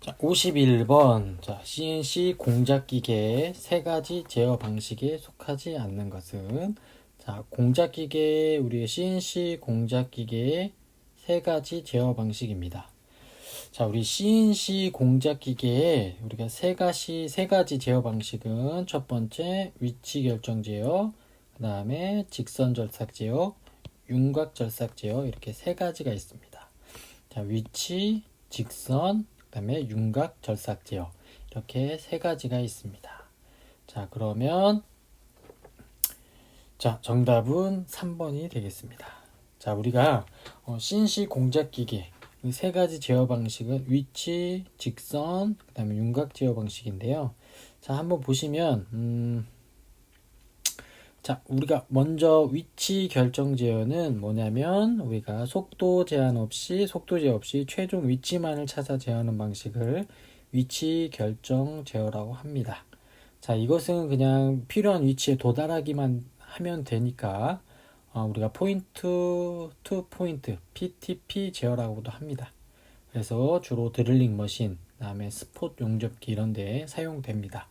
자, 51번. 자, CNC 공작기계의 세 가지 제어 방식에 속하지 않는 것은 자, 공작기계 우리의 CNC 공작기계의 세 가지 제어 방식입니다. 자, 우리 CNC 공작기계에 우리가 세 가지 세 가지 제어 방식은 첫 번째 위치 결정 제어, 그다음에 직선 절삭 제어, 윤곽 절삭 제어 이렇게 세 가지가 있습니다. 자, 위치, 직선, 그다음에 윤곽 절삭 제어 이렇게 세 가지가 있습니다. 자, 그러면 자, 정답은 3번이 되겠습니다. 자, 우리가 어, CNC 공작 기계 이 세 가지 제어 방식은 위치, 직선, 그다음에 윤곽 제어 방식인데요. 자, 한번 보시면 음 자, 우리가 먼저 위치 결정 제어는 뭐냐면 우리가 속도 제한 없이 속도 제어 없이 최종 위치만을 찾아 제어하는 방식을 위치 결정 제어라고 합니다. 자, 이것은 그냥 필요한 위치에 도달하기만 하면 되니까 어, 우리가 포인트 투 포인트 PTP 제어라고도 합니다. 그래서 주로 드릴링 머신, 그다음에 스폿 용접기 이런 데 사용됩니다.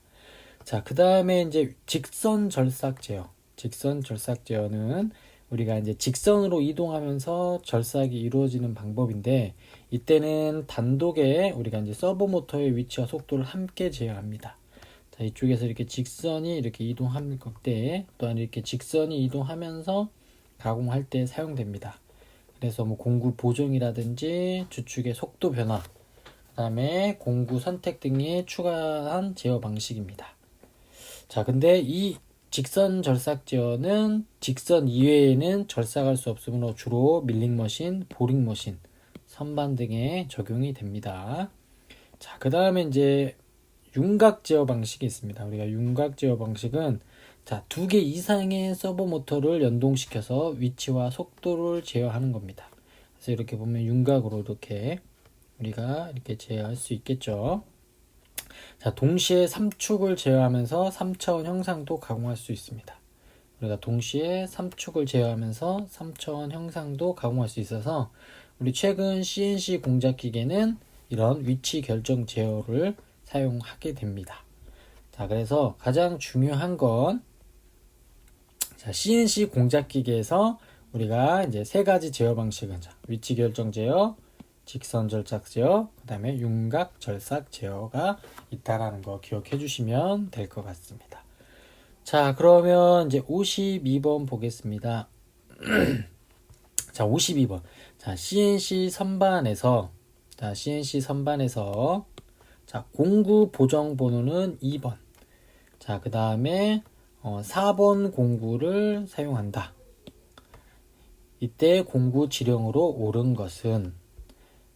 자, 그 다음에 이제 직선 절삭 제어. 직선 절삭 제어는 우리가 이제 직선으로 이동하면서 절삭이 이루어지는 방법인데 이때는 단독에 우리가 이제 서브 모터의 위치와 속도를 함께 제어합니다. 자, 이쪽에서 이렇게 직선이 이렇게 이동할 때 또한 이렇게 직선이 이동하면서 가공할 때 사용됩니다. 그래서 뭐 공구 보정이라든지 주축의 속도 변화, 그다음에 공구 선택 등이 추가한 제어 방식입니다. 자, 근데 이 직선 절삭 제어는 직선 이외에는 절삭할 수 없으므로 주로 밀링 머신, 보링 머신, 선반 등에 적용이 됩니다. 자, 그 다음에 이제 윤곽 제어 방식이 있습니다. 우리가 윤곽 제어 방식은 자, 두 개 이상의 서버 모터를 연동시켜서 위치와 속도를 제어하는 겁니다. 그래서 이렇게 보면 윤곽으로 이렇게 우리가 이렇게 제어할 수 있겠죠. 자, 동시에 3축을 제어하면서 3차원 형상도 가공할 수 있습니다. 우리가 동시에 3축을 제어하면서 3차원 형상도 가공할 수 있어서 우리 최근 CNC 공작 기계는 이런 위치 결정 제어를 사용하게 됩니다. 자, 그래서 가장 중요한 건 자, CNC 공작 기계에서 우리가 이제 세 가지 제어 방식은 자, 위치 결정 제어, 직선 절삭 제어, 그 다음에 윤곽 절삭 제어가 있다라는 거 기억해 주시면 될 것 같습니다. 자, 그러면 이제 52번 보겠습니다. 자, 52번. 자, CNC 선반에서 자, CNC 선반에서 자, 공구 보정 번호는 2번. 자, 그 다음에 어, 4번 공구를 사용한다. 이때 공구 지령으로 옳은 것은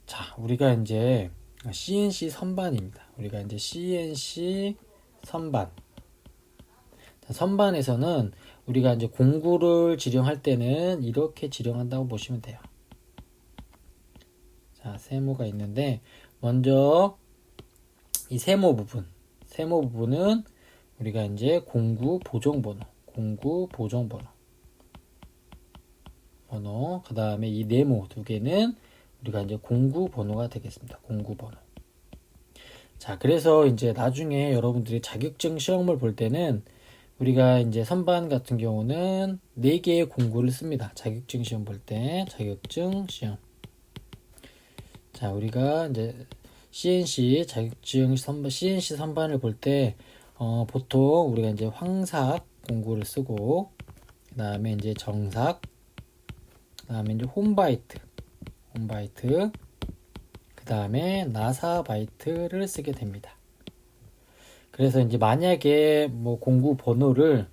자, 우리가 이제 CNC 선반입니다. 우리가 이제 CNC 선반. 자, 선반에서는 우리가 이제 공구를 지령할 때는 이렇게 지령한다고 보시면 돼요. 자, 세모가 있는데 먼저 이 세모 부분, 세모 부분은 우리가 이제 공구 보정 번호, 공구 보정 번호, 번호, 그 다음에 이 네모 두 개는 우리가 이제 공구 번호가 되겠습니다. 공구 번호. 자, 그래서 이제 나중에 여러분들이 자격증 시험을 볼 때는 우리가 이제 선반 같은 경우는 4개의 공구를 씁니다. 자격증 시험 볼 때, 자격증 시험. 자, 우리가 이제 CNC 자격증 선반, CNC 선반을 볼 때, 어, 보통 우리가 이제 황삭 공구를 쓰고, 그 다음에 이제 정삭, 그 다음에 이제 홈바이트, 홈바이트, 그 다음에 나사 바이트를 쓰게 됩니다. 그래서 이제 만약에 뭐 공구 번호를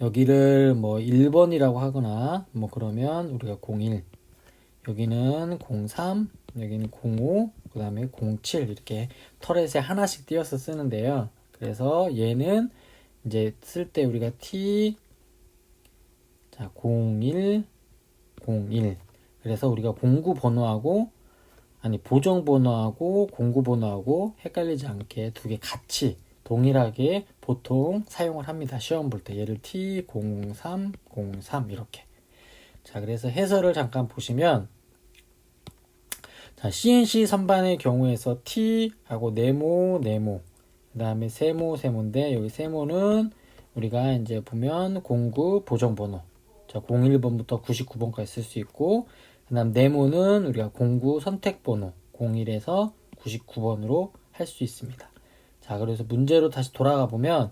여기를 뭐 1번이라고 하거나 뭐 그러면 우리가 01 여기는 03 여기는 05 그 다음에 07 이렇게 터렛에 하나씩 띄어서 쓰는데요. 그래서 얘는 이제 쓸 때 우리가 T 자 01 01 그래서 우리가 공구 번호하고 아니 보정 번호하고 공구 번호하고 헷갈리지 않게 두 개 같이 동일하게 보통 사용을 합니다. 시험 볼때 얘를 T0303 이렇게. 자, 그래서 해설을 잠깐 보시면 자, CNC 선반의 경우에서 T하고 네모, 네모, 그 다음에 세모, 세모인데, 여기 세모는 우리가 이제 보면 공구 보정 번호. 자, 01번부터 99번까지 쓸 수 있고, 그 다음 네모는 우리가 공구 선택번호 01에서 99번으로 할 수 있습니다. 자, 그래서 문제로 다시 돌아가 보면,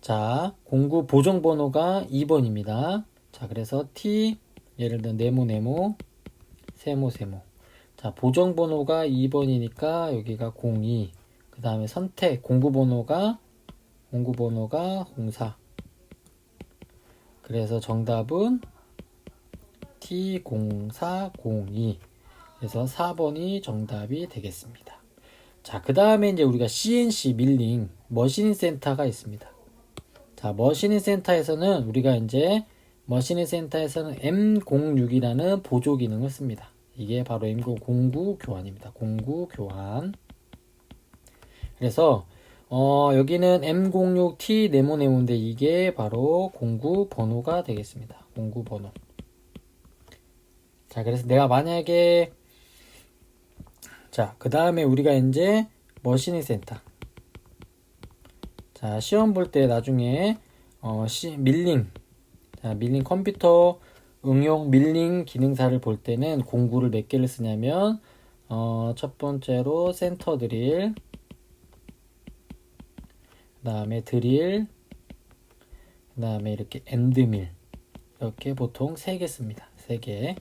자, 공구 보정 번호가 2번입니다. 자, 그래서 T, 예를 들어 네모, 네모, 세모, 세모. 자, 보정 번호가 2번이니까 여기가 02. 그 다음에 선택, 공구 번호가, 공구 번호가 04. 그래서 정답은 T0402. 그래서 4번이 정답이 되겠습니다. 자, 그 다음에 이제 우리가 CNC 밀링 머신 센터가 있습니다. 자, 머신 센터에서는 우리가 이제 머신 센터에서는 M06이라는 보조 기능을 씁니다. 이게 바로 M09 공구 교환입니다. 공구 교환. 그래서 어, 여기는 M06T 네모네모인데 이게 바로 공구 번호가 되겠습니다. 공구 번호. 자, 그래서 내가 만약에 자, 그 다음에 우리가 이제 머신이 센터. 자, 시험 볼 때 나중에 어, 시, 밀링. 자, 밀링 컴퓨터 응용 밀링 기능사를 볼 때는 공구를 몇 개를 쓰냐면 어, 첫 번째로 센터 드릴 그 다음에 드릴 그 다음에 이렇게 엔드밀 이렇게 보통 3개 씁니다 3개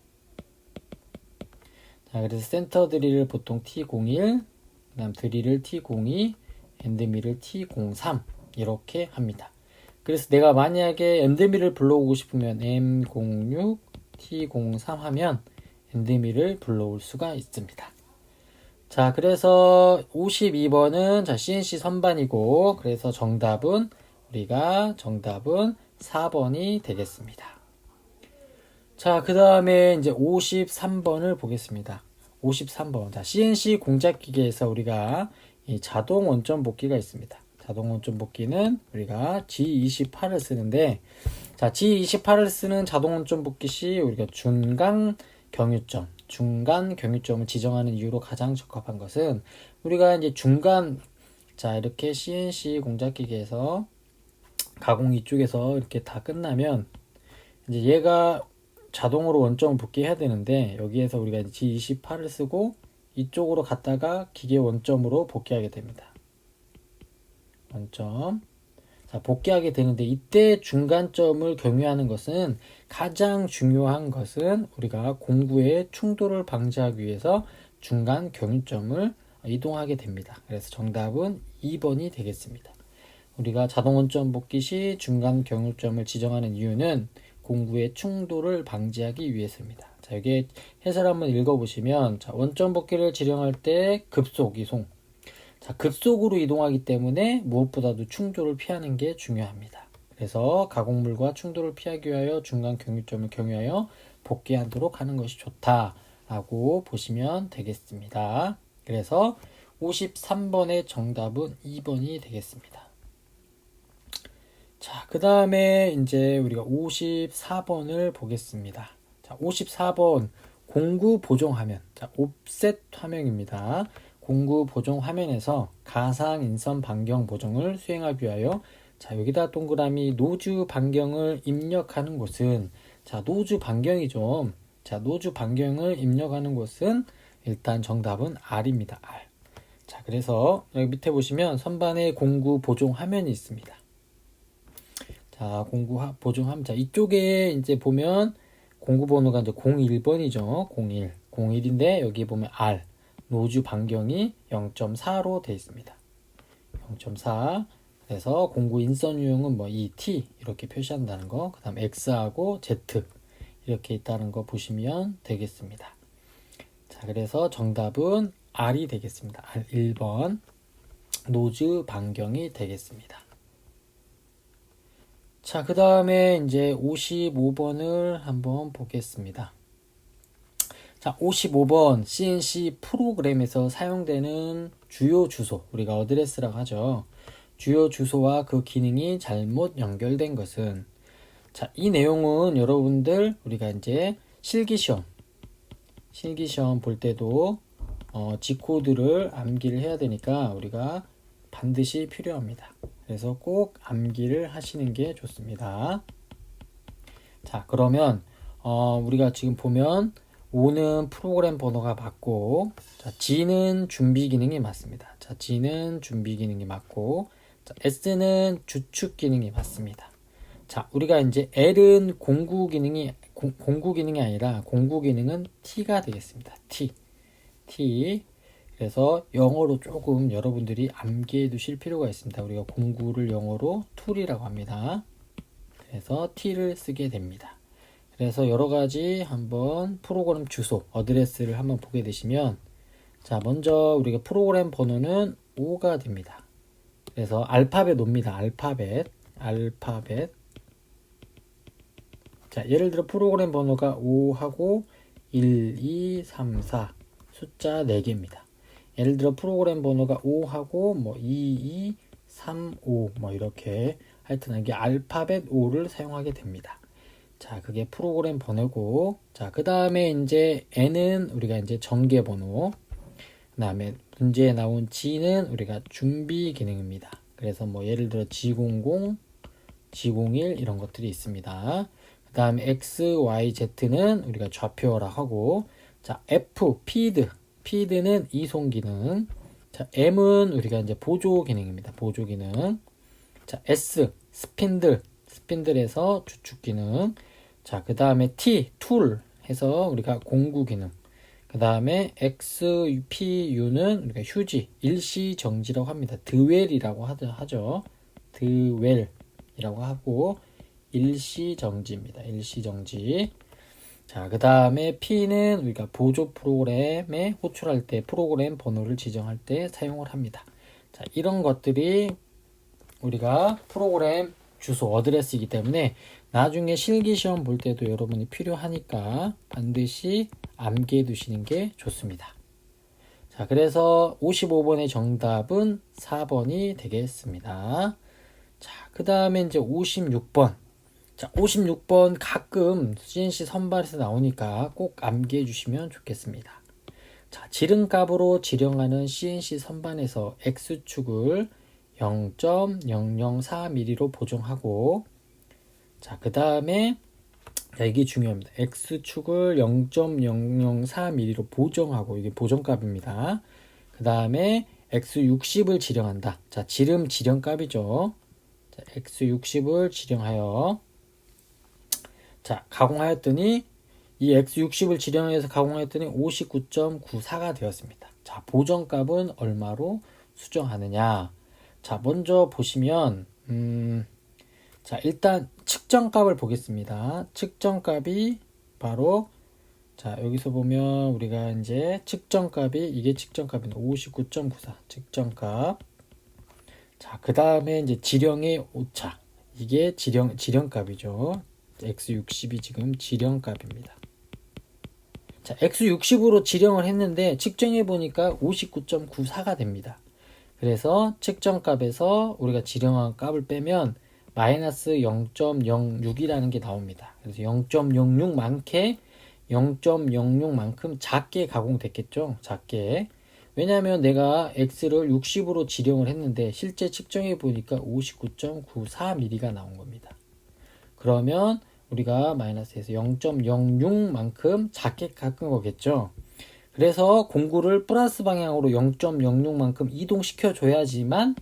자 그래서 센터 드릴을 보통 T01 그 다음 드릴을 T02 엔드밀을 T03 이렇게 합니다 그래서 내가 만약에 엔드밀을 불러오고 싶으면 M06 T03 하면 엔드밀을 불러올 수가 있습니다. 자, 그래서 52번은 자, CNC 선반이고 그래서 정답은 우리가 정답은 4번이 되겠습니다. 자, 그 다음에 이제 53번을 보겠습니다. 53번. 자, CNC 공작 기계에서 우리가 이 자동 원점 복기가 있습니다. 자동 원점 복기는 우리가 G28을 쓰는데 자, G28을 쓰는 자동 원점 복기 시 우리가 중간 경유점, 중간 경유점을 지정하는 이유로 가장 적합한 것은 우리가 이제 중간 자, 이렇게 CNC 공작 기계에서 가공 이쪽에서 이렇게 다 끝나면 이제 얘가 자동으로 원점을 복귀해야 되는데 여기에서 우리가 G28을 쓰고 이쪽으로 갔다가 기계 원점으로 복귀하게 됩니다. 원점. 자, 복귀하게 되는데 이때 중간점을 경유하는 것은 가장 중요한 것은 우리가 공구의 충돌을 방지하기 위해서 중간 경유점을 이동하게 됩니다. 그래서 정답은 2번이 되겠습니다. 우리가 자동 원점 복귀 시 중간 경유점을 지정하는 이유는 공구의 충돌을 방지하기 위해서입니다. 자, 여기 해설 한번 읽어보시면 자, 원점 복귀를 지정할 때 급속 이송 자, 급속으로 이동하기 때문에 무엇보다도 충돌을 피하는 게 중요합니다. 그래서 가공물과 충돌을 피하기 위하여 중간 경유점을 경유하여 복귀하도록 하는 것이 좋다라고 보시면 되겠습니다. 그래서 53번의 정답은 2번이 되겠습니다. 자, 그 다음에 이제 우리가 54번을 보겠습니다. 자, 54번 공구 보정 화면. 자, 옵셋 화면입니다. 공구 보정 화면에서 가상 인선 반경 보정을 수행하기 위하여 자 여기다 동그라미 노즈 반경을 입력하는 곳은 자 노즈 반경이죠. 자 노즈 반경을 입력하는 곳은 일단 정답은 R입니다. R. 자 그래서 여기 밑에 보시면 선반에 공구 보정 화면이 있습니다. 자 공구 화면 자 이쪽에 이제 보면 공구 번호가 이제 01번이죠. 01 01인데 여기 보면 R 노즈 반경이 0.4로 되어 있습니다. 0.4 그래서 공구 인선 유형은 뭐 이 T 이렇게 표시한다는 거, 그 다음 X하고 Z 이렇게 있다는 거 보시면 되겠습니다. 자, 그래서 정답은 R이 되겠습니다. R 1번 노즈 반경이 되겠습니다. 자, 그 다음에 이제 55번을 한번 보겠습니다. 자, 55번 CNC 프로그램에서 사용되는 주요 주소, 우리가 어드레스라고 하죠. 주요 주소와 그 기능이 잘못 연결된 것은 자, 이 내용은 여러분들 우리가 이제 실기 시험 실기 시험 볼 때도 어, G코드를 암기를 해야 되니까 우리가 반드시 필요합니다. 그래서 꼭 암기를 하시는 게 좋습니다. 자, 그러면 어, 우리가 지금 보면 O는 프로그램 번호가 맞고 자, G는 준비 기능이 맞습니다. 자, G는 준비 기능이 맞고 자, S는 주축 기능이 맞습니다. 자, 우리가 이제 L은 공구 기능이 공, 공구 기능이 아니라 공구 기능은 T가 되겠습니다. T. T. 그래서 영어로 조금 여러분들이 암기해 두실 필요가 있습니다. 우리가 공구를 영어로 툴이라고 합니다. 그래서 T를 쓰게 됩니다. 그래서 여러 가지 한번 프로그램 주소, 어드레스를 한번 보게 되시면 자, 먼저 우리가 프로그램 번호는 5가 됩니다. 그래서 알파벳 옵니다. 알파벳, 알파벳. 자, 예를 들어 프로그램 번호가 5하고 1, 2, 3, 4 숫자 4개입니다. 예를 들어 프로그램 번호가 5하고 뭐 2, 2, 3, 5 뭐 이렇게 하여튼 이게 알파벳 5를 사용하게 됩니다. 자, 그게 프로그램 번호고 자, 그다음에 이제 n은 우리가 이제 전개 번호. 그다음에 문제에 나온 G는 우리가 준비 기능입니다. 그래서 뭐 예를 들어 G00, G01 이런 것들이 있습니다. 그 다음에 X, Y, Z는 우리가 좌표라 하고 자 F, 피드, 피드는 이송 기능 자 M은 우리가 이제 보조 기능입니다. 보조 기능 자 S, 스핀들, 스핀들에서 주축 기능 자 그 다음에 T, 툴 해서 우리가 공구 기능 그 다음에 X, P, U는 우리가 휴지, 일시 정지라고 합니다. 드웰이라고 하죠. 드웰이라고 하고 일시 정지입니다. 일시 정지. 자, 그 다음에 P는 우리가 보조 프로그램에 호출할 때 프로그램 번호를 지정할 때 사용을 합니다. 자, 이런 것들이 우리가 프로그램 주소 어드레스이기 때문에 나중에 실기 시험 볼 때도 여러분이 필요하니까 반드시 암기해 두시는 게 좋습니다. 자, 그래서 55번의 정답은 4번이 되겠습니다. 자, 그 다음에 이제 56번. 자, 56번 가끔 CNC 선발에서 나오니까 꼭 암기해 주시면 좋겠습니다. 자, 지름값으로 지령하는 CNC 선반에서 X축을 0.004mm로 보정하고 자, 그 다음에 이게 중요합니다. X축을 0.004mm로 보정하고 이게 보정값입니다. 그 다음에 X60을 지령한다. 자, 지름 지령값이죠. 자, X60을 지령하여 자, 가공하였더니 이 X60을 지령해서 가공하였더니 59.94가 되었습니다. 자, 보정값은 얼마로 수정하느냐? 자, 먼저 보시면 음, 자, 일단 측정값을 보겠습니다. 측정값이 바로 자, 여기서 보면 우리가 이제 측정값이 이게 측정값입니다. 59.94 측정값. 자, 그다음에 이제 지령의 오차. 이게 지령 지령값이죠. X60이 지금 지령값입니다. 자, X60으로 지령을 했는데 측정해 보니까 59.94가 됩니다. 그래서 측정값에서 우리가 지령한 값을 빼면 마이너스 0.06이라는 게 나옵니다. 그래서 0.06만큼 0.06 만큼 작게 가공됐겠죠. 작게. 왜냐하면 내가 x를 60으로 지령을 했는데 실제 측정해 보니까 59.94mm가 나온 겁니다. 그러면 우리가 마이너스에서 0.06만큼 작게 깎은 거겠죠. 그래서 공구를 플러스 방향으로 0.06만큼 이동시켜 줘야지만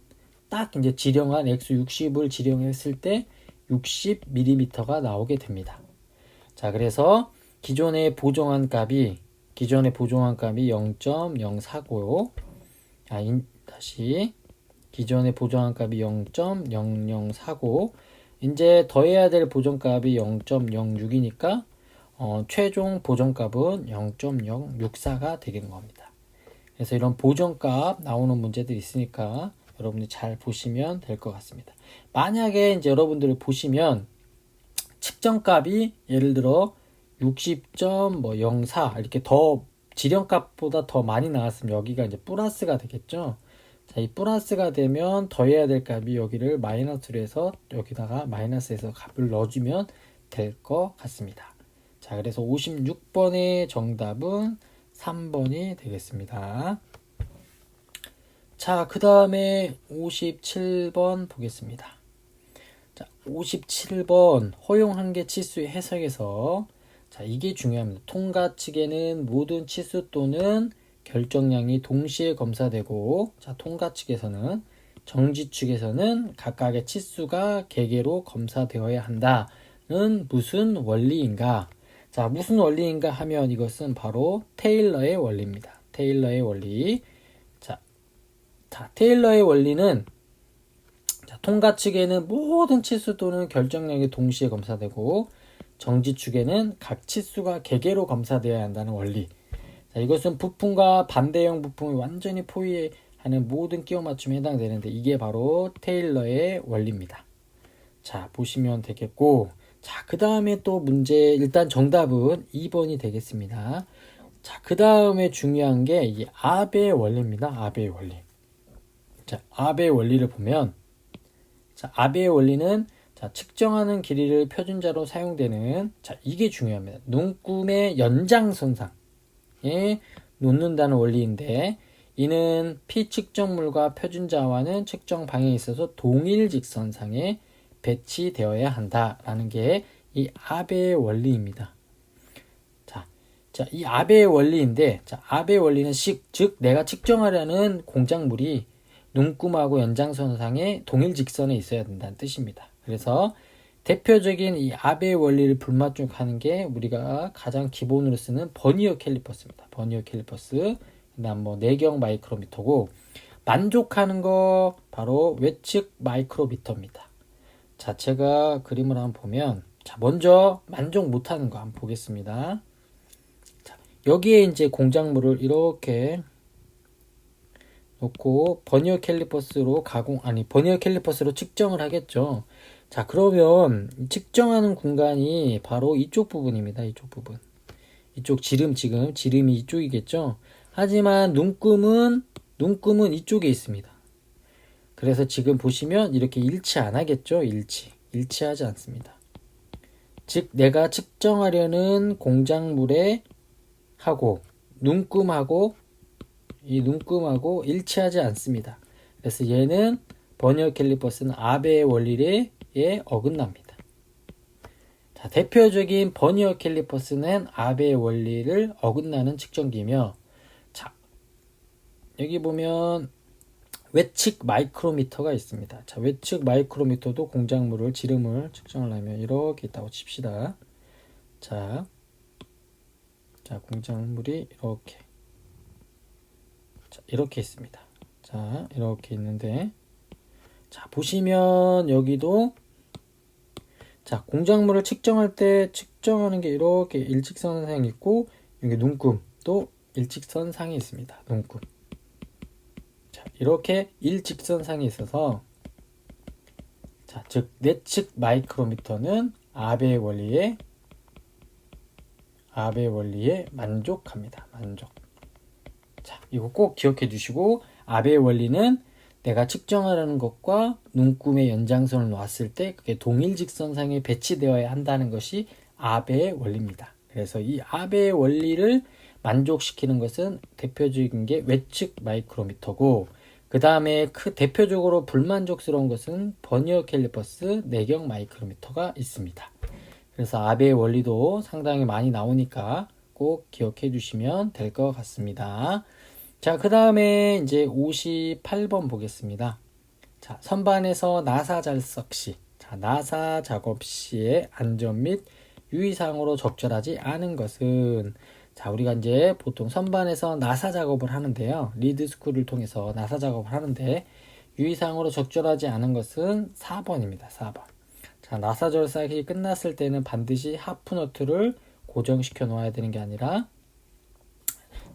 딱 이제 지령한 X60을 지령했을 때 60mm가 나오게 됩니다. 자, 그래서 기존에 보정한 값이 기존에 보정한 값이 0.049 아, 인, 다시 기존에 보정한 값이 0.0049 이제 더해야 될 보정값이 0.06이니까 어, 최종 보정값은 0.064가 되는 겁니다. 그래서 이런 보정값 나오는 문제들이 있으니까 여러분이 잘 보시면 될 것 같습니다. 만약에 이제 여러분들을 보시면 측정값이 예를 들어 60.04뭐 이렇게 더 지령값보다 더 많이 나왔으면 여기가 이제 플러스가 되겠죠. 자, 이 플러스가 되면 더해야 될 값이 여기를 마이너스로 해서 여기다가 마이너스에서 값을 넣어주면 될 것 같습니다. 자, 그래서 56번의 정답은 3번이 되겠습니다. 자, 그 다음에 57번 보겠습니다. 자, 57번 허용 한계 치수의 해석에서 자, 이게 중요합니다. 통과 측에는 모든 치수 또는 결정량이 동시에 검사되고 자, 통과 측에서는 정지 측에서는 각각의 치수가 개개로 검사되어야 한다는 무슨 원리인가? 자, 무슨 원리인가 하면 이것은 바로 테일러의 원리입니다. 테일러의 원리. 자, 자 테일러의 원리는 자, 통과 측에는 모든 치수 또는 결정량이 동시에 검사되고 정지 축에는 각 치수가 개개로 검사되어야 한다는 원리. 자, 이것은 부품과 반대형 부품이 완전히 포위하는 모든 끼워 맞춤에 해당되는데 이게 바로 테일러의 원리입니다. 자, 보시면 되겠고 자, 그 다음에 또 문제, 일단 정답은 2번이 되겠습니다. 자, 그 다음에 중요한 게 이 아베의 원리입니다. 아베의 원리. 자, 아베의 원리를 보면, 자, 아베의 원리는 자, 측정하는 길이를 표준자로 사용되는, 자, 이게 중요합니다. 눈금의 연장선상 에 놓는다는 원리인데, 이는 피 측정물과 표준 자와는 측정 방향에 있어서 동일 직선상에 배치되어야 한다라는 게 이 아베의 원리입니다. 자, 자, 이 아베의 원리인데, 자, 아베의 원리는 식, 즉 내가 측정하려는 공작물이 눈금하고 연장선상에 동일 직선에 있어야 된다는 뜻입니다. 그래서 대표적인 이 아베의 원리를 불맞춤하는 게 우리가 가장 기본으로 쓰는 버니어 캘리퍼스입니다. 버니어 캘리퍼스, 그다음 뭐 내경 마이크로미터고 만족하는 거 바로 외측 마이크로미터입니다. 자, 제가 그림을 한번 보면, 자, 먼저 만족 못하는 거 한번 보겠습니다. 자, 여기에 이제 공작물을 이렇게 놓고 버니어 캘리퍼스로 가공, 아니, 버니어 캘리퍼스로 측정을 하겠죠. 자, 그러면 측정하는 공간이 바로 이쪽 부분입니다. 이쪽 부분. 이쪽 지름, 지금 지름이 이쪽이겠죠. 하지만 눈금은, 눈금은 이쪽에 있습니다. 그래서 지금 보시면 이렇게 일치 안 하겠죠? 일치. 일치하지 않습니다. 즉, 내가 측정하려는 공작물에 하고, 눈금하고, 이 눈금하고 일치하지 않습니다. 그래서 얘는 버니어 캘리퍼스는 아베의 원리에 어긋납니다. 자, 대표적인 버니어 캘리퍼스는 아베의 원리를 어긋나는 측정기며, 자, 여기 보면 외측 마이크로미터가 있습니다. 자, 외측 마이크로미터도 공작물을 지름을 측정을 하면 이렇게 있다고 칩시다. 자, 자 공작물이 이렇게 자, 이렇게 있습니다. 자, 이렇게 있는데 자, 보시면 여기도 자, 공작물을 측정할 때 측정하는 게 이렇게 일직선 상이 있고 여기 눈금도 일직선 상이 있습니다. 눈금. 이렇게 일직선상에 있어서 자, 즉 내측 마이크로미터는 아베 원리에 아베 원리에 만족합니다. 만족. 자, 이거 꼭 기억해 주시고 아베 원리는 내가 측정하려는 것과 눈금의 연장선을 놓았을 때 그게 동일 직선상에 배치되어야 한다는 것이 아베의 원리입니다. 그래서 이 아베의 원리를 만족시키는 것은 대표적인 게 외측 마이크로미터고 그 다음에 그 대표적으로 불만족스러운 것은 버니어 캘리퍼스 내경 마이크로미터가 있습니다. 그래서 아베의 원리도 상당히 많이 나오니까 꼭 기억해 주시면 될 것 같습니다. 자, 그 다음에 이제 58번 보겠습니다. 자, 선반에서 나사 잘석 시, 자, 나사 작업 시의 안전 및 유의사항으로 적절하지 않은 것은 자, 우리가 이제 보통 선반에서 나사 작업을 하는데요. 리드 스쿨을 통해서 나사 작업을 하는데 유의사항으로 적절하지 않은 것은 4번입니다. 4번. 자, 나사 절삭이 끝났을 때는 반드시 하프너트를 고정시켜 놓아야 되는 게 아니라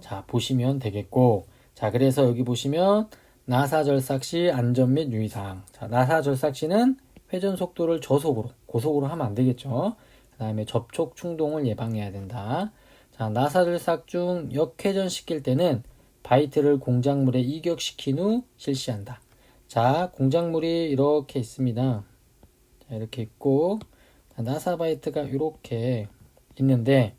자, 보시면 되겠고 자, 그래서 여기 보시면 나사 절삭 시 안전 및 유의사항. 자, 나사 절삭 시는 회전 속도를 저속으로, 고속으로 하면 안 되겠죠. 그 다음에 접촉 충동을 예방해야 된다. 자, 나사들삭 중 역회전 시킬 때는 바이트를 공작물에 이격시킨 후 실시한다. 자, 공작물이 이렇게 있습니다. 자, 이렇게 있고, 자, 나사 바이트가 이렇게 있는데,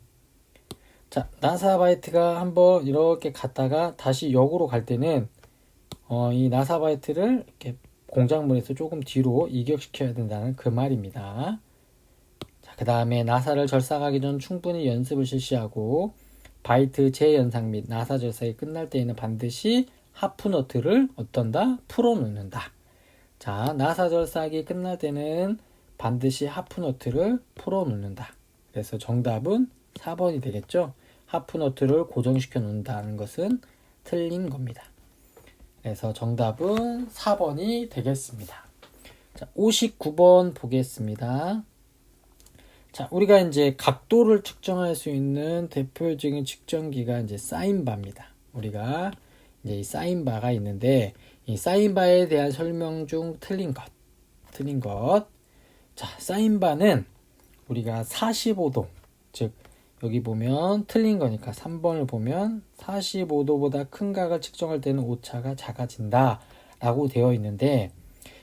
자, 나사 바이트가 한번 이렇게 갔다가 다시 역으로 갈 때는 어, 이 나사 바이트를 이렇게 공작물에서 조금 뒤로 이격시켜야 된다는 그 말입니다. 자, 그 다음에 나사를 절삭하기 전 충분히 연습을 실시하고 바이트 재연상 및 나사 절삭이 끝날 때에는 반드시 하프너트를 어떤다? 풀어놓는다. 자, 나사 절삭이 끝날 때는 반드시 하프너트를 풀어놓는다. 그래서 정답은 4번이 되겠죠. 하프너트를 고정시켜 놓는다는 것은 틀린 겁니다. 그래서 정답은 4번이 되겠습니다. 자, 59번 보겠습니다. 자, 우리가 이제 각도를 측정할 수 있는 대표적인 측정기가 이제 사인바입니다. 우리가 이제 이 사인바가 있는데 이 사인바에 대한 설명 중 틀린 것, 틀린 것. 자, 사인바는 우리가 45도, 즉 여기 보면 틀린 거니까 3번을 보면 45도보다 큰 각을 측정할 때는 오차가 작아진다 라고 되어 있는데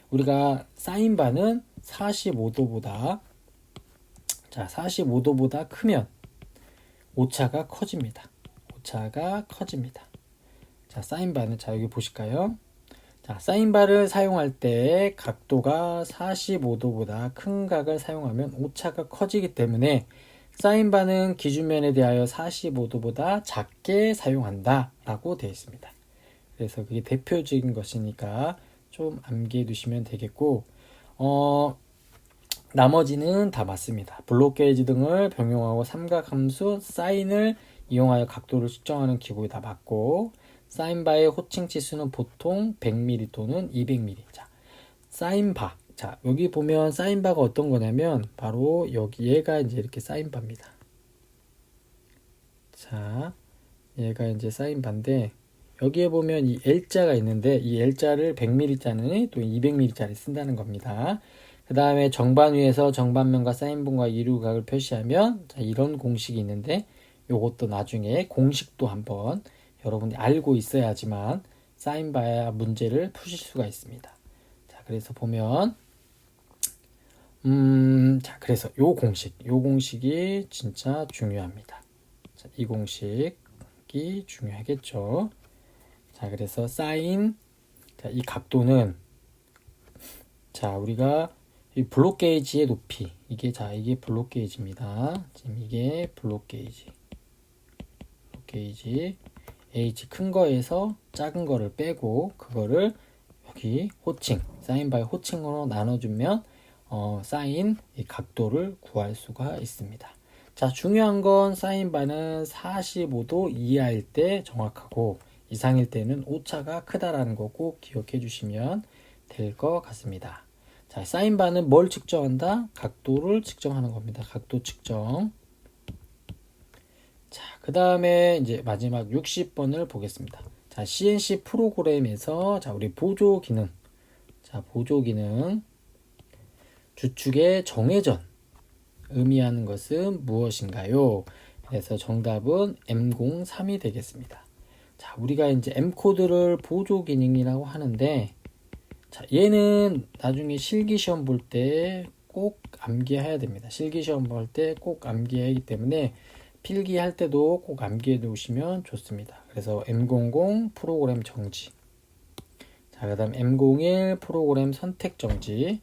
우리가 사인바는 45도보다 자 45도보다 크면 오차가 커집니다. 오차가 커집니다. 자 사인바는 자 여기 보실까요? 자 사인바를 사용할 때 각도가 45도보다 큰 각을 사용하면 오차가 커지기 때문에 사인바는 기준면에 대하여 45도보다 작게 사용한다 라고 되어 있습니다. 그래서 그게 대표적인 것이니까 좀 암기해 두시면 되겠고 어, 나머지는 다 맞습니다. 블록 게이지 등을 병용하고 삼각함수 사인을 이용하여 각도를 측정하는 기구에 다 맞고 사인 바의 호칭 치수는 보통 100mm 또는 200mm. 자, 사인 바. 자, 여기 보면 사인 바가 어떤 거냐면 바로 여기 얘가 이제 이렇게 사인 바입니다. 자, 얘가 이제 사인 바인데 여기에 보면 이 L자가 있는데 이 L자를 100mm짜리 또 200mm짜리 쓴다는 겁니다. 그 다음에 정반 위에서 정반면과 사인분과 이루각을 표시하면 자, 이런 공식이 있는데 요것도 나중에 공식도 한번 여러분이 알고 있어야지만 사인바야 문제를 푸실 수가 있습니다. 자, 그래서 보면 음, 자, 그래서 요 공식, 요 공식이 진짜 중요합니다. 자, 이 공식이 중요하겠죠. 자, 그래서 사인 자, 이 각도는 자, 우리가 이 블록 게이지의 높이 이게 자, 이게 블록 게이지입니다. 지금 이게 블록 게이지. 블록 게이지 H 큰 거에서 작은 거를 빼고 그거를 여기 호칭 사인 바의 호칭으로 나눠주면 어, 사인 이 각도를 구할 수가 있습니다. 자 중요한 건 사인 바는 45도 이하일 때 정확하고 이상일 때는 오차가 크다라는 거꼭 기억해 주시면 될 것 같습니다. 자 사인 바는 뭘 측정한다? 각도를 측정하는 겁니다. 각도 측정. 자, 그 다음에 이제 마지막 60번을 보겠습니다. 자, CNC 프로그램에서 자, 우리 보조 기능. 자, 보조 기능. 주축의 정회전. 의미하는 것은 무엇인가요? 그래서 정답은 M03이 되겠습니다. 자, 우리가 이제 M 코드를 보조 기능이라고 하는데, 자, 얘는 나중에 실기 시험 볼 때 꼭 암기해야 됩니다. 실기 시험 볼 때 꼭 암기해야 하기 때문에 필기할 때도 꼭 암기해 두시면 좋습니다. 그래서 M00 프로그램 정지. 자, 그 다음 M01 프로그램 선택 정지.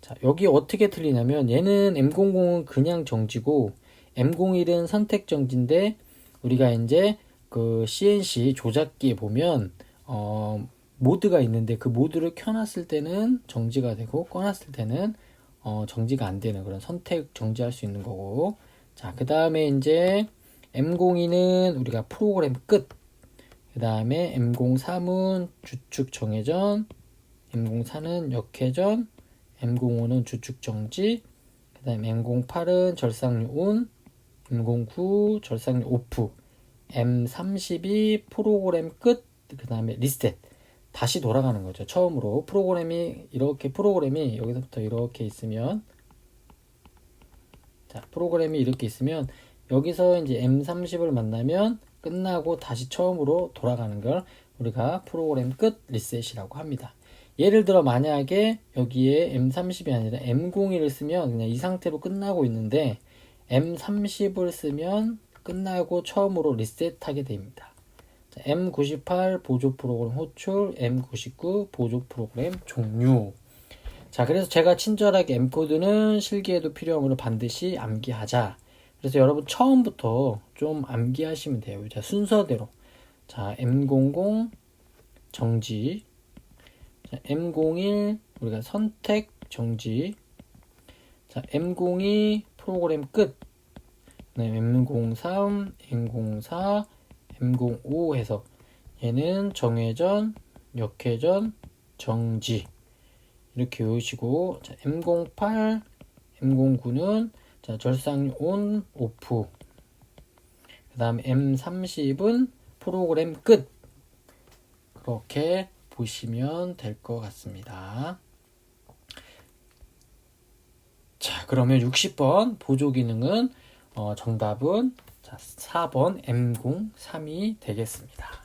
자, 여기 어떻게 틀리냐면 얘는 M00은 그냥 정지고 M01은 선택 정지인데 우리가 이제 그 CNC 조작기에 보면 어 모드가 있는데 그 모드를 켜놨을 때는 정지가 되고 꺼놨을 때는 어 정지가 안 되는 그런 선택 정지할 수 있는 거고 자, 그 다음에 이제 M02는 우리가 프로그램 끝. 그 다음에 M03은 주축 정회전, M04는 역회전, M05는 주축 정지, 그 다음에 M08은 절삭류 온, M09 절삭류 오프, M32 프로그램 끝, 그 다음에 리셋. 다시 돌아가는 거죠. 처음으로 프로그램이 이렇게 프로그램이 여기서부터 이렇게 있으면 자, 프로그램이 이렇게 있으면 여기서 이제 M30을 만나면 끝나고 다시 처음으로 돌아가는 걸 우리가 프로그램 끝 리셋이라고 합니다. 예를 들어 만약에 여기에 M30이 아니라 M01을 쓰면 그냥 이 상태로 끝나고 있는데 M30을 쓰면 끝나고 처음으로 리셋하게 됩니다. 자, M98 보조 프로그램 호출, M99 보조 프로그램 종료. 자, 그래서 제가 친절하게 M 코드는 실기에도 필요하므로 반드시 암기하자. 그래서 여러분 처음부터 좀 암기하시면 돼요. 자, 순서대로. 자, M00 정지. 자, M01 우리가 선택 정지. 자, M02 프로그램 끝. 네, M03, M04, M05 해서 얘는 정회전, 역회전, 정지. 이렇게 외우시고 자, M08, M09는 자, 절상 온, 오프. 그 다음 M30은 프로그램 끝. 그렇게 보시면 될 것 같습니다. 자, 그러면 60번 보조 기능은 어, 정답은 자, 4번 M03이 되겠습니다.